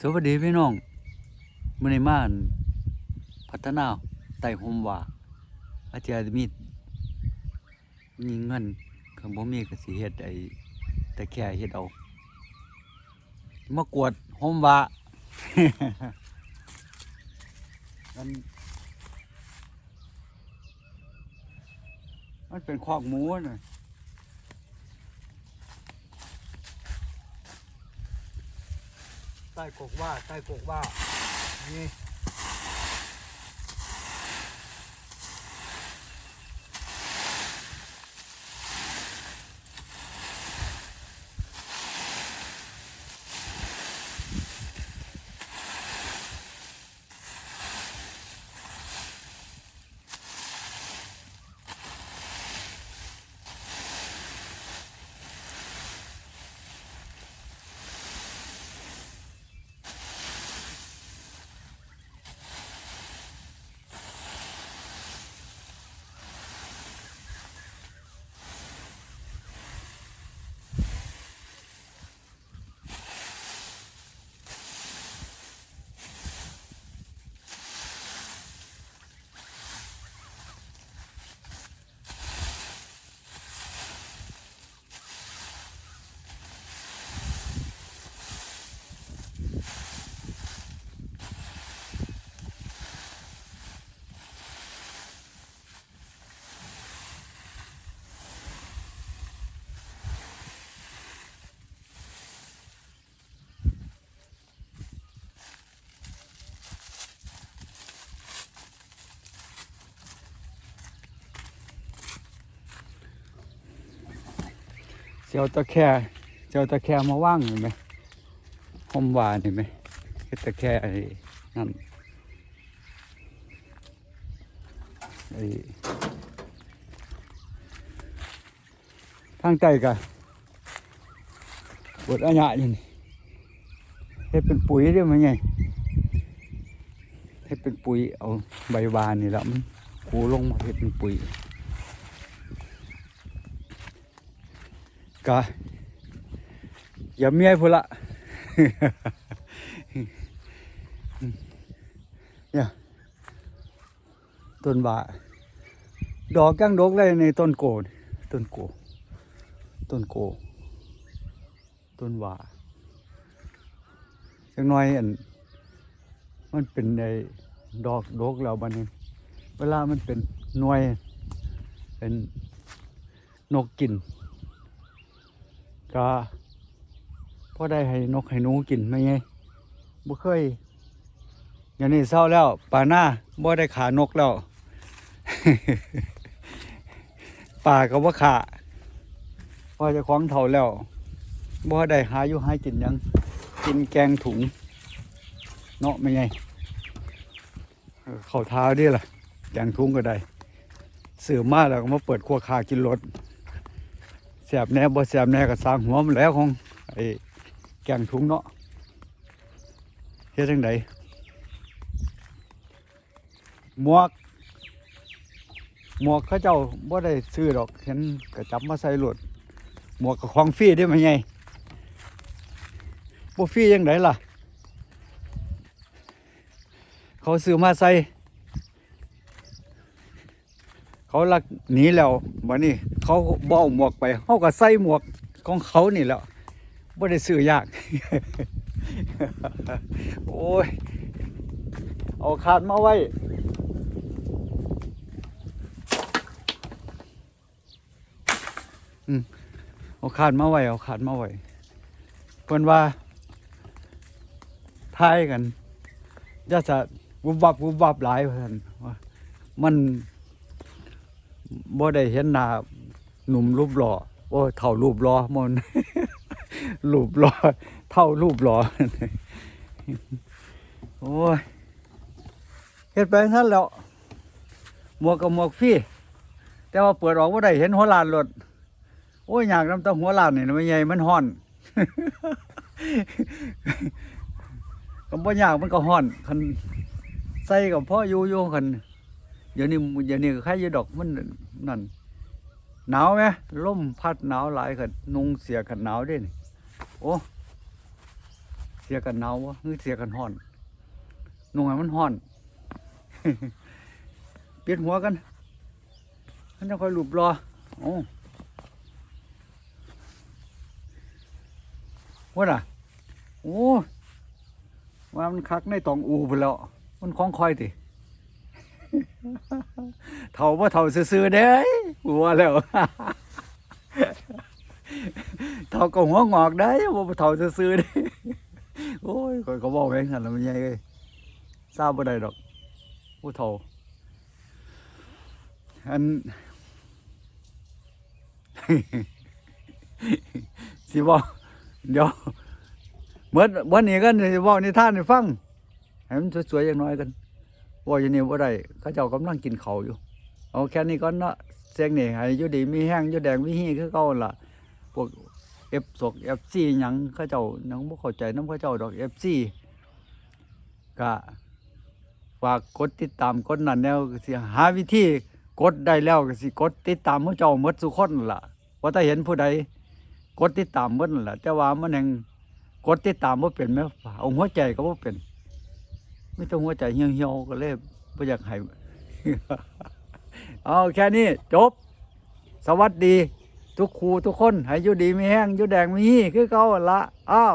สวัสดีพี่น้องมื้อนี้มานพัฒนาไต่หมว่าอาจารย์มีมีเงินคันบ่มีก็สิเฮ็ดไอ้แต่แค่เฮ็ดเอามากวดหมว่ามันมันเป็นคอกหมูน่ะ ใต้กกว่าใต้กกว่านี่ เสียวตะแคร่เสียวตะแคร่มาว่างเห็นไหมหอมหวานเห็นไหมเฮ็ดตะแคร่ไอ้นั่นไอ้ทางใต้กะบดอัญญะอยู่นี่เฮ็ดเป็นปุ๋ยได้ไหมไงเฮ็ดเป็นปุ๋ยเอาใบบานนี่แหละมันคูลงมาเฮ็ดเป็นปุ๋ย กะอย่าเมียพุ่นละเนี่ยต้นบาดอกกังดกเลยในต้นโกนต้นโก ต้นโก ต้นว่าจังน้อยอันมันเป็นในดอกดกแล้วบัดนี้ เวลามันเป็นหน่วย เป็นนกกิน ก็พอได้ให้นกให้หนูกินไหมไงบ่เคยอย่างนี้เศร้าแล้วป่าหน้าบ่ได้ขานกแล้ว ป่าก็บ่ขาพอจะคล้าของเท่าแล้วบ่ได้หาอยู่หากินยัง กินแกงถุง เนาะไม่ไงเข้าเท้าดิล่ะแกงถุงก็ได้เสือมาแล้วก็มาเปิดครัวคากินรถ แสบแน่บ่แสบแน่ก็สร้างหัวมันแล้วของไอ้แกงถุงเนาะเฮ็ดจังไดหมวกหมวกเขาเจ้าบ่ได้ซื้อดอกเห็นก็จับมาใส่รถหมวกก็ของฟรีได้ไหมไงบ่ฟรีจังไดล่ะ เขาซื้อมาใส่ เขาลักหนีแล้ววันนี้ เขาบเอาหมวกไปเขาก็ใส่หมวกของเขานี่แหล้วไม่ได้ซื้อยาก โอ้ย เอาคาดมาไว้อืมเอาคาดมาไว้เอาคาดมาไว้เพิ่นว่าทายกันจะจะวุบวับวุบวับหลายเพิ่นมัน บ่ได้เห็นหน้าหนุ่มรูปหล่อโอ้เท่ารูปหล่อมันรูปหล่อเท่ารูปหล่อโอ้ยเฮ็ดไปซั่นแล้วหมวกกับหมวกฟรีแต่ว่าเปิดออกบ่าได้เห็นหัวลานรถโอ้ยอยากน้ำตาหัวลานนี่นะมันใหญ่มันฮ้อนก็บ่อยากมันก็ฮ้อนคันใส่กับพ่ออยู่อยู่คัน เดี๋ยวนี้เดี๋ยวนี้ก็ใครจะดอกมันนั่นหนาวไหมลมพัดหนาวหลายขันนุงเสียขันหนาวด้วยนี่โอ้เสียกันหนาววะหรือเสียกันฮ้อนนุ่งให้มันฮ้อนเปลี่ยนหัวกันมันจะคอยหลุบรอโอ้ว่าน่ะโอ้ว่ามันคักในตองอูไปแล้ว มันคล้องคอยติ เท่าว่าเท่าซื่อๆเด้ยหัวแล้วเท่าก็หัวงอกได้ว่าเท่าซื่อๆเด้โอ้ยข้อยก็บอกเองหั่นล่ะมันใหญ่เอ้ยทราบบ่ได้ดอกผู้เฒ่าอันสิบอกเดี๋ยวเมื่อวันนี้กันสิบอกนิทานให้ฟังให้มันสวยๆอย่างน้อยกัน ว่าอย่างนี้บ่ได้เขาเจ้ากำลังกินเขาอยู่ เอาแค่นี้ก่อนเนาะเสียงนี่ให้อยู่ดีมีแห้งยู่แดงมีฮีคือเก่าล่ะพวก F ศก FC หยังเขาเจ้าหยังบ่เข้าใจน้ำเขาเจ้าดอก FC ก็ฝากกดติดตามกดนั่นแล้วสิหาวิธีกดได้แล้วก็สิกดติดตามเขาเจ้าหมดทุกคนล่ะว่าถ้าเห็นผู้ใดกดติดตามมดล่ะแต่ว่ามันยังกดติดตามบ่เป็นแม้เอาหัวใจก็บ่เป็น มีแต่หัวใจเหี่ยวๆก็เลยบ่อยากให้เอาแค่นี้จบ สวัสดี ทุกครูทุกคน ให้อยู่ดีมีแห้งอยู่แดงมีฮีคือเขาละอ้าว